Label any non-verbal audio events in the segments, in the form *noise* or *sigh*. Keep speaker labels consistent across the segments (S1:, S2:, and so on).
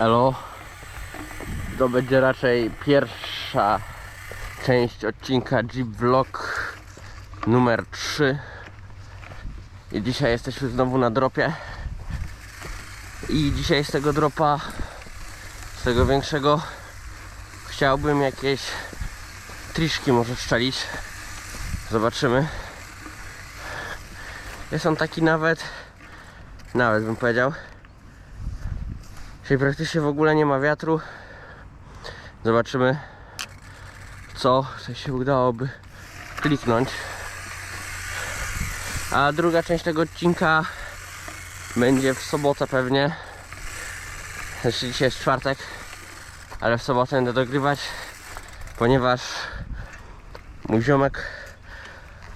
S1: Elo. To będzie raczej pierwsza część odcinka Jeep Vlog numer 3. I dzisiaj jesteśmy znowu na dropie. I dzisiaj z tego dropa, z tego większego, chciałbym jakieś triszki może szczelić. Zobaczymy. Jest on taki nawet, nawet bym powiedział. Dzisiaj praktycznie w ogóle nie ma wiatru. Zobaczymy, co się udałoby kliknąć. A druga część tego odcinka będzie w sobotę pewnie. Znaczy dzisiaj jest czwartek, ale w sobotę będę dogrywać, ponieważ mój ziomek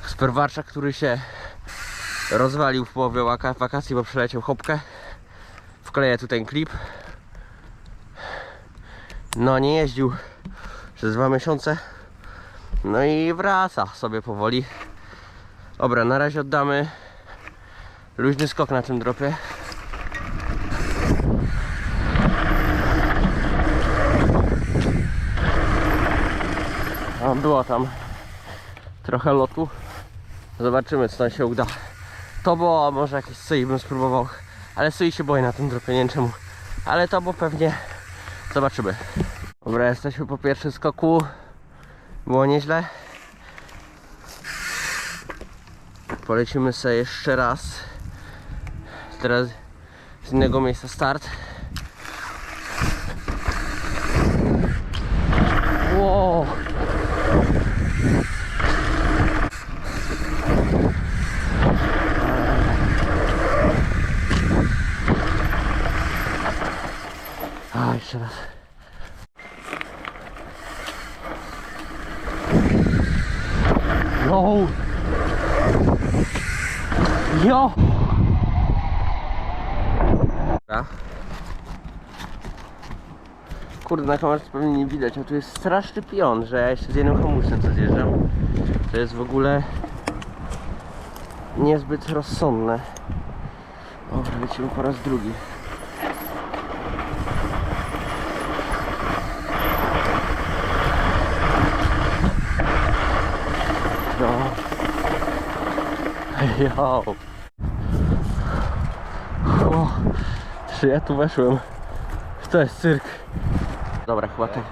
S1: z Perwarcza, który się rozwalił w połowie waka- wakacji, bo przeleciał chopkę. Wkleję tu ten klip. No nie jeździł przez dwa miesiące. No i wraca sobie powoli. Dobra, na razie oddamy luźny skok na tym dropie. Było tam trochę lotu. Zobaczymy co tam się uda. To było, może jakieś sui bym spróbował. Ale sui się boję na tym dropie, nie wiem czemu. Ale to było pewnie. Zobaczymy. Dobra, jesteśmy po pierwszym skoku. Było nieźle. Polecimy sobie jeszcze raz. Teraz z innego miejsca start. Wow. A, jeszcze raz. No. Jo. Dobra. Kurde, na kamerze pewnie nie widać, a tu jest straszny pion, że ja jeszcze z jednym hamulcem co zjeżdżam. To jest w ogóle niezbyt rozsądne. Dobra, lecimy po raz drugi. No. *laughs* Jo. O, czy ja tu weszłem? To jest cyrk. Dobra, chyba tak.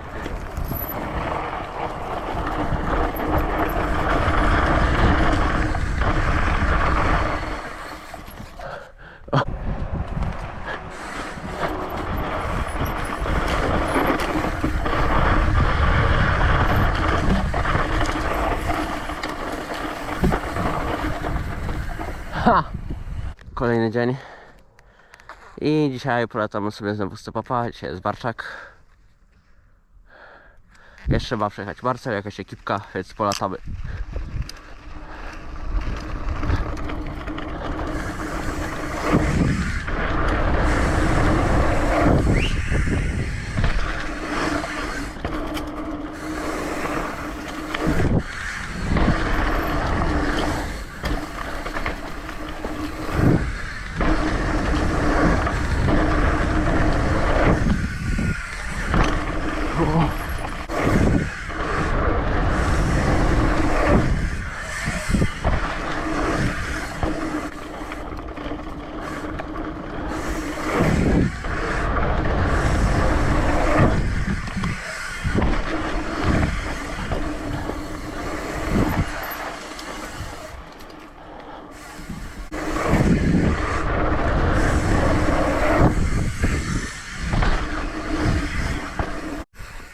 S1: Ha! Kolejny dzień. I dzisiaj polecamy sobie znowu stopapa. Dzisiaj jest Barczak. Jeszcze ma przejechać Marcel, jakaś ekipka, więc polatamy.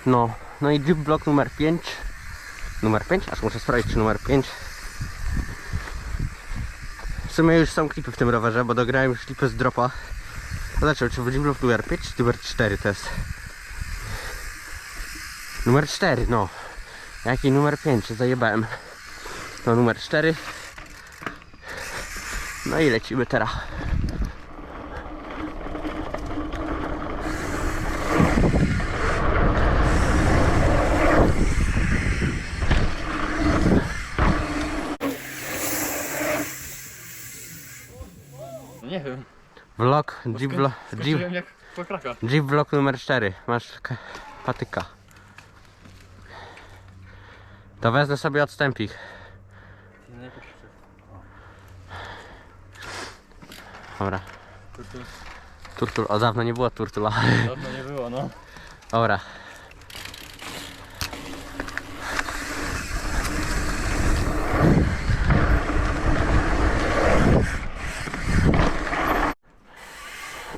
S1: No, no i Jeep Block numer 5. Numer 5? Aż muszę sprawdzić, czy numer 5. W sumie już są klipy w tym rowerze, bo dograłem już klipy z dropa. Zobaczmy, czy Jeep Block numer 5, czy numer 4 to jest. Numer 4, no. Jaki numer 5? Zajebałem. No numer 4. No i lecimy teraz.
S2: Nie wiem.
S1: Vlog, Jeep vlog, Jeep,
S2: Skoczyłem jak
S1: vlog numer 4. Masz k- patyka. To wezmę sobie odstępik. Dobra. Turtul, o dawno nie było turtula.
S2: Dawno nie było, no.
S1: Dobra.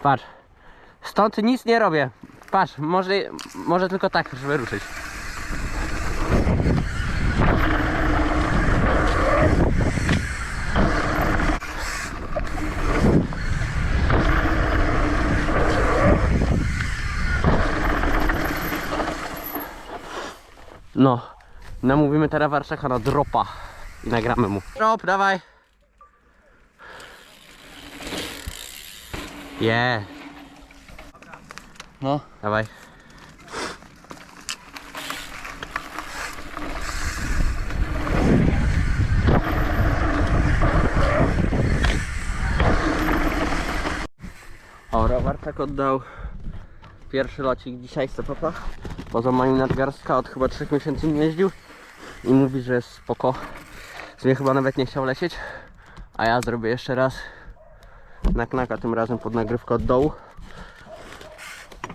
S1: Patrz. Stąd nic nie robię. Patrz, może, może tylko tak, żeby ruszyć. No. Namówimy teraz Warszaka na dropa. I nagramy mu. Drop, dawaj. Je,
S2: No.
S1: dawaj. Ora, Warczak oddał pierwszy locik dzisiaj z papa. Po złamaniu nadgarstka od chyba 3 miesięcy nie jeździł. I mówi, że jest spoko. Z mnie chyba nawet nie chciał lecieć. A ja zrobię jeszcze raz na knaka, tym razem pod nagrywkę od dołu.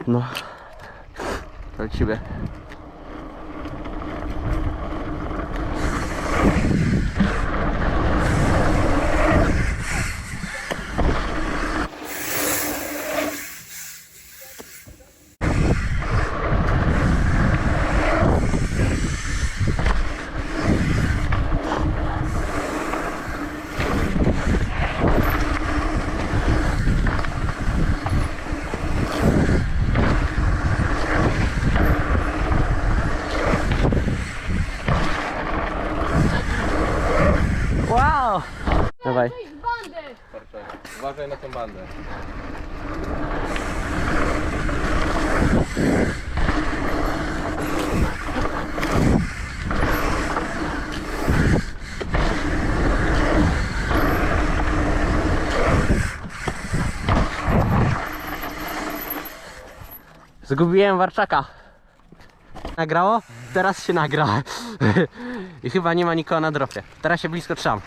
S1: No. To lecimy.
S3: Bandy!
S2: Uważaj na tą bandę.
S1: Zgubiłem warczaka. Nagrało? Teraz się nagra. *laughs* I chyba nie ma nikogo na dropie. Teraz się blisko trzam.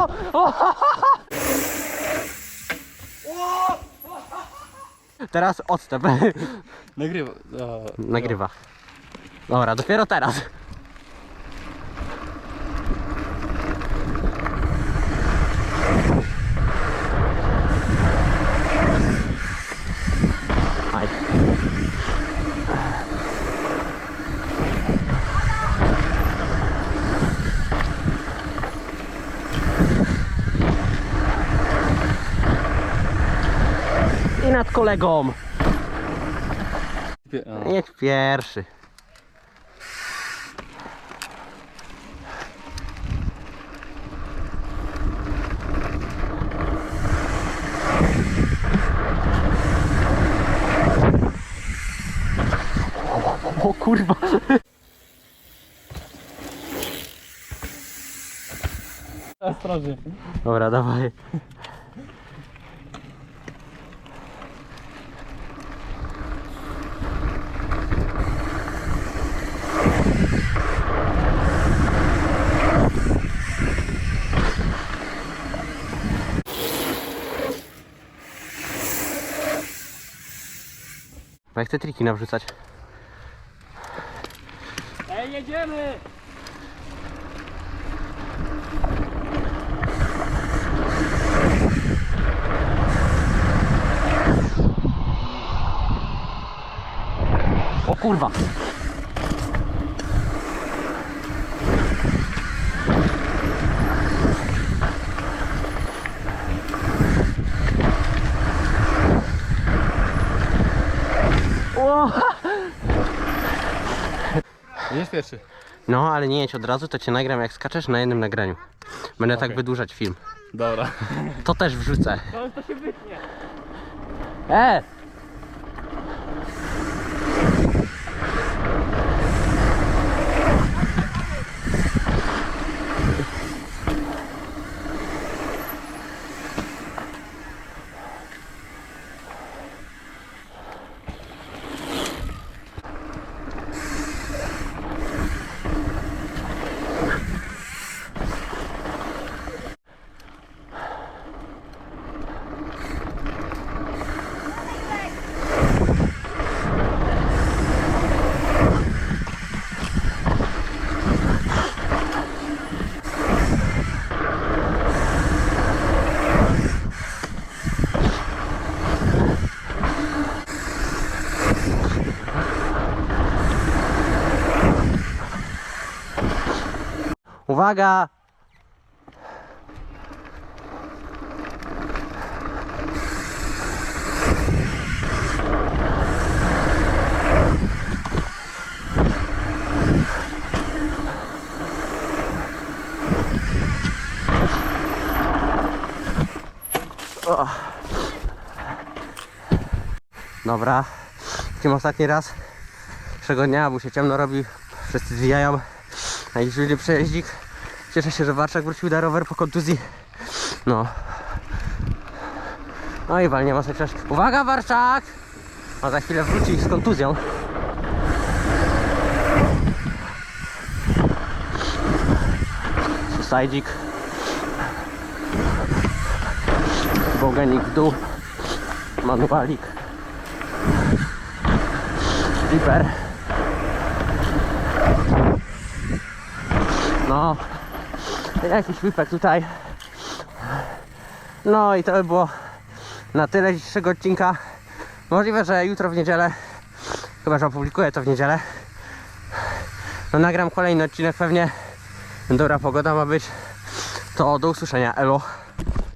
S1: O! O! Teraz odstęp.
S2: Nagrywa.
S1: Nagrywa. Dobra, dopiero teraz. Nad kolegą. Jedź pierwszy. O kurwa.
S2: Ostrożnie.
S1: Dobra, dawaj. Bo jak te triki nawrzucać?
S2: Ej, jedziemy!
S1: O kurwa!
S2: Jest pierwszy.
S1: No, ale nie jedź od razu, to cię nagram jak skaczesz na jednym nagraniu. Będę tak
S2: Okej.
S1: wydłużać film.
S2: Dobra.
S1: To też wrzucę.
S2: Ale to się wytnie.
S1: E! Uwaga! O. Dobra, tym ostatni raz pierwszego dnia, bo się ciemno robi, wszyscy zwijają, jakiś ludzie przejeździk. Cieszę się, że Warszak wrócił na rower po kontuzji. No. No i walnie mocno też. Uwaga Warszak! A za chwilę wróci z kontuzją. Sajdzik. Bogenik w dół. Manualik. Flipper. No, jakiś flipek tutaj. No i to by było na tyle dzisiejszego odcinka. Możliwe, że jutro w niedzielę, chyba że opublikuję to w niedzielę, no nagram kolejny odcinek pewnie. Dobra pogoda ma być. To do usłyszenia. Elo.